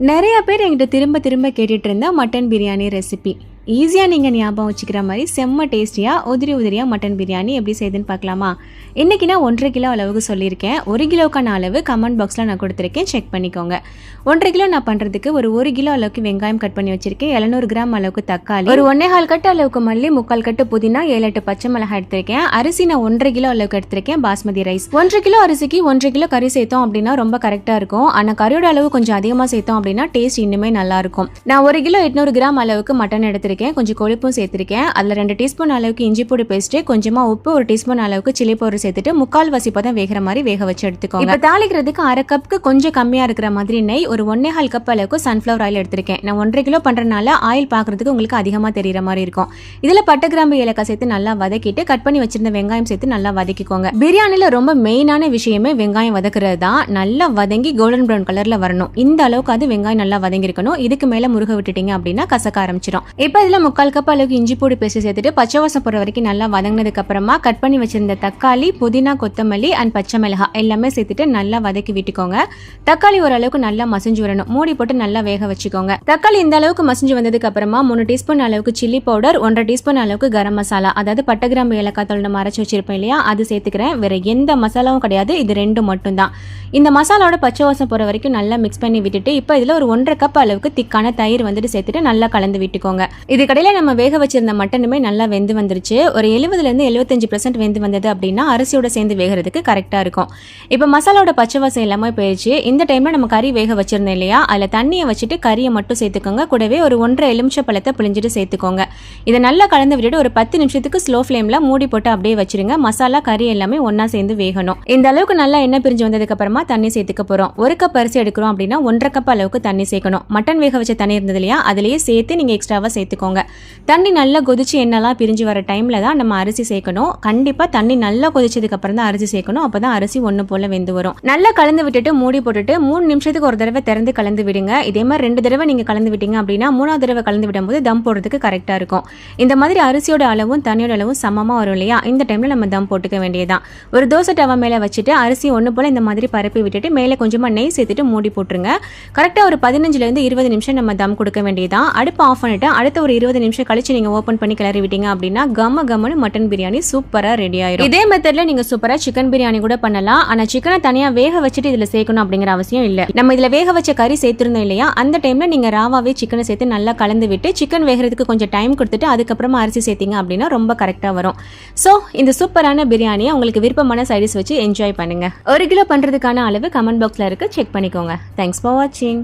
நிறைய பேர் என்கிட்ட திரும்ப திரும்ப கேட்டுட்டு இருந்த மட்டன் பிரியாணி ரெசிபி ஈஸியாக நீங்கள் ஞாபகம் வச்சுக்கிற மாதிரி செம்ம டேஸ்டியாக உதிரி உதிரியாக மட்டன் பிரியாணி எப்படி செய்யுதுன்னு பார்க்கலாமா? இன்றைக்கி நான் ஒன்றரை கிலோ அளவுக்கு சொல்லியிருக்கேன். ஒரு கிலோக்கான அளவு கமெண்ட் பாக்ஸில் நான் கொடுத்துருக்கேன். செக் பண்ணிக்கோங்க. ஒன்றரை கிலோ நான் பண்ணுறதுக்கு ஒரு ஒரு கிலோ அளவுக்கு வெங்காயம் கட் பண்ணி வச்சுருக்கேன். எழுநூறு கிராம் அளவுக்கு தக்காளி. ஒரு ஒன்னே கால் கட்டு அளவுக்கு மல்லி முக்கால் கட்டு புதினா ஏழு எட்டு பச்சை மிளகாய் எடுத்திருக்கேன். அரிசி நான் ஒன்றரை கிலோ அளவுக்கு எடுத்திருக்கேன். பாஸ்மதி ரைஸ் ஒன்றரை கிலோ அரிசிக்கு ஒன்றரை கிலோ கறி சேர்த்தோம் அப்படின்னா ரொம்ப கரெக்டாக இருக்கும். ஆனால் கறியோட அளவு கொஞ்சம் அதிகமாக சேர்த்தோம் அப்படின்னா டேஸ்ட் இன்னுமே நல்லாயிருக்கும் நான் ஒரு கிலோ எட்நூறு கிராம் அளவுக்கு மட்டன் எடுத்திருக்கேன். கொஞ்சம் கொழுப்பும் சேர்த்துருக்கேன். அதில் ரெண்டு டீஸ்பூன் அளவுக்கு இஞ்சி பூடி பேஸ்ட்டு கொஞ்சமாக உப்பு ஒரு டீஸ்பூன் அளவுக்கு சில்லி பவுடர் சேர்த்துட்டு முக்கால் வசி பதம் வேகிற மாதிரி வேக வச்சு எடுத்துக்கோங்க. இப்போ தாளிக்கிறதுக்கு அரை கப்புக்கு கொஞ்சம் கம்மியாக இருக்கிற மாதிரி நெய் ஒரு ஒன்னே கால் கப் அளவுக்கு சன்ஃப்ளவர் ஆயில் எடுத்திருக்கேன். நான் ஒன்றரை கிலோ பண்ணுறதுனால ஆயில் பார்க்கறதுக்கு உங்களுக்கு அதிகமாக தெரியிற மாதிரி இருக்கும். இதில் பட்டை கிராம்பு ஏலக்காய் சேர்த்து நல்லா வதக்கிட்டு கட் பண்ணி வச்சிருந்த வெங்காயம் சேர்த்து நல்லா வதக்கிக்கோங்க. பிரியாணியில் ரொம்ப மெயினான விஷயமே வெங்காயம் வதக்குறது தான். நல்லா வதங்கி கோல்டன் ப்ரௌன் கலரில் வரணும். இந்த அளவுக்கு அது வெங்காயம் நல்லா வதங்கிருக்கணும் இதுக்கு மேலே முருக விட்டுட்டீங்க அப்படின்னா கசக்க ஆரம்பிச்சிடும் இப்போ இதில் முக்கால் கப் அளவுக்கு இஞ்சி பூடி பேஸ்ட் சேர்த்துட்டு பச்சை வாசம் போகிற வரைக்கும் நல்லா வதங்கினதுக்கு அப்புறமா கட் பண்ணி வச்சிருந்த தக்காளி புதினா கொத்தமல்லி அண்ட் பச்சை மிளகாய் எல்லாமே சேர்த்துட்டு நல்லா வதக்கி விட்டுக்கோங்க. தக்காளி ஓரளவுக்கு நல்லா மசிஞ்சு வரணும். மூடி போட்டு நல்லா வேக வச்சுக்கோங்க. தக்காளி இந்த அளவுக்கு மசிஞ்சு வந்ததுக்கு அப்புறமா மூணு டீஸ்பூன் அளவுக்கு சில்லி பவுடர் ஒன்றரை டீஸ்பூன் அளவுக்கு கரம் மசாலா அதாவது பட்டை கிராம்பு ஏலக்காய் தோல் நம்ம அரைச்சி வச்சிருப்பேன் இல்லையா? அது சேர்த்துக்கிறேன். வேற எந்த மசாலாவும் கிடையாது. இது ரெண்டு மட்டும் தான் இந்த மசாலாவோட பச்சை வாசம் போகிற வரைக்கும் நல்லா மிக்ஸ் பண்ணி விட்டுட்டு இப்போ இதில் ஒரு ஒன்றரை கப் அளவுக்கு திக்கான தயிர் வந்துட்டு சேர்த்துட்டு நல்லா கலந்து விட்டுக்கோங்க. இது கடையில் நம்ம வேக வச்சிருந்த மட்டனுமே நல்லா வெந்து வந்துருச்சு. ஒரு எழுபதுலேருந்து எழுபத்தஞ்சு பர்சன்ட் வெந்து வந்தது அப்படின்னா அரிசியோட சேர்ந்து வேகிறதுக்கு கரெக்டாக இருக்கும். இப்போ மசாலாவோட பச்சை வாசம் எல்லாமே போயிடுச்சு இந்த டைமில் நம்ம கறி வேக வச்சிருந்தோம் இல்லையா? அதில் தண்ணியை வச்சுட்டு கறியை மட்டும் சேர்த்துக்கோங்க. கூடவே ஒரு ஒன்றரை எலுமிச்சை பழத்தை பிழிஞ்சிட்டு சேர்த்துக்கோங்க. இதை நல்லா கலந்து விட்டுட்டு ஒரு பத்து நிமிஷத்துக்கு ஸ்லோ ஃப்ளேமில் மூடி போட்டு அப்படியே வச்சிருங்க. மசாலா கறி எல்லாமே ஒன்றா சேர்ந்து வேகணும். இந்த அளவுக்கு நல்லா எண்ணெய் பிரிஞ்சு வந்ததுக்கு அப்புறமா தண்ணி சேர்த்துக்க போகிறோம் ஒரு கப் அரிசி எடுக்கிறோம் அப்படின்னா ஒன்றரை கப் அளவுக்கு தண்ணி சேர்க்கணும். மட்டன் வேக வச்ச தண்ணி இருந்தது இல்லையா? அதுலேயே சேர்த்து நீங்கள் எக்ஸ்ட்ராவாக சேர்த்துக்கணும் சேர்த்துக்கோங்க தண்ணி நல்லா கொதிச்சு எண்ணெய்லாம் பிரிஞ்சு வர டைமில் தான் நம்ம அரிசி சேர்க்கணும். கண்டிப்பாக தண்ணி நல்லா கொதிச்சதுக்கு அப்புறம் தான் அரிசி சேர்க்கணும். அப்போ தான் அரிசி ஒன்று போல் வெந்து வரும். நல்லா கலந்து விட்டுட்டு மூடி போட்டுட்டு மூணு நிமிஷத்துக்கு ஒரு தடவை திறந்து கலந்து விடுங்க. இதே மாதிரி ரெண்டு தடவை நீங்கள் கலந்து விட்டீங்க அப்படின்னா மூணாவது தடவை கலந்து விடும்போது தம் போடுறதுக்கு கரெக்டாக இருக்கும். இந்த மாதிரி அரிசியோட அளவும் தண்ணியோட அளவும் சமமாக வரும் இல்லையா? இந்த டைமில் நம்ம தம் போட்டுக்க வேண்டியதான் ஒரு தோசை டவா மேலே வச்சுட்டு அரிசி ஒன்று போல் இந்த மாதிரி பரப்பி விட்டுட்டு மேலே கொஞ்சமாக நெய் சேர்த்துட்டு மூடி போட்டுருங்க. கரெக்டாக ஒரு பதினஞ்சுலேருந்து இருபது நிமிஷம் நம்ம தம் கொடுக்க வேண்டியதான் அடுப்பு ஆஃப் பண்ணிவிட்டு அடுத்த ஒரு இருபது நிமிஷம் கழிச்சு நீங்கள் ஓப்பன் பண்ணி கிளறி விட்டீங்க அப்படின்னா கம்ம கமனு மட்டன் பிரியாணி சூப்பராக ரெடி ஆயிடும் இதே மெத்தடில் நீங்கள் சூப்பராக சிக்கன் பிரியாணி கூட பண்ணலாம். ஆனால் சிக்கனை தனியாக வேக வச்சுட்டு இதில் சேர்க்கணும் அப்படிங்கிற அவசியம் இல்லை. நம்ம இதில் வேக வச்ச கறி சேர்த்துருந்தோம் இல்லையா? அந்த டைமில் நீங்கள் ராவாவே சிக்கனை சேர்த்து நல்லா கலந்து விட்டு சிக்கன் வேகிறதுக்கு கொஞ்சம் டைம் கொடுத்துட்டு அதுக்கப்புறமா அரிசி சேர்த்தீங்க அப்படின்னா ரொம்ப கரெக்டாக வரும். ஸோ இந்த சூப்பரான பிரியாணியை உங்களுக்கு விருப்பமான சைடிஸ் வச்சு என்ஜாய் பண்ணுங்க. ஒரு கிலோ பண்ணுறதுக்கான அளவு கமெண்ட் பாக்ஸில் இருக்கு. செக் பண்ணிக்கோங்க. தேங்க்ஸ் ஃபார் வாட்சிங்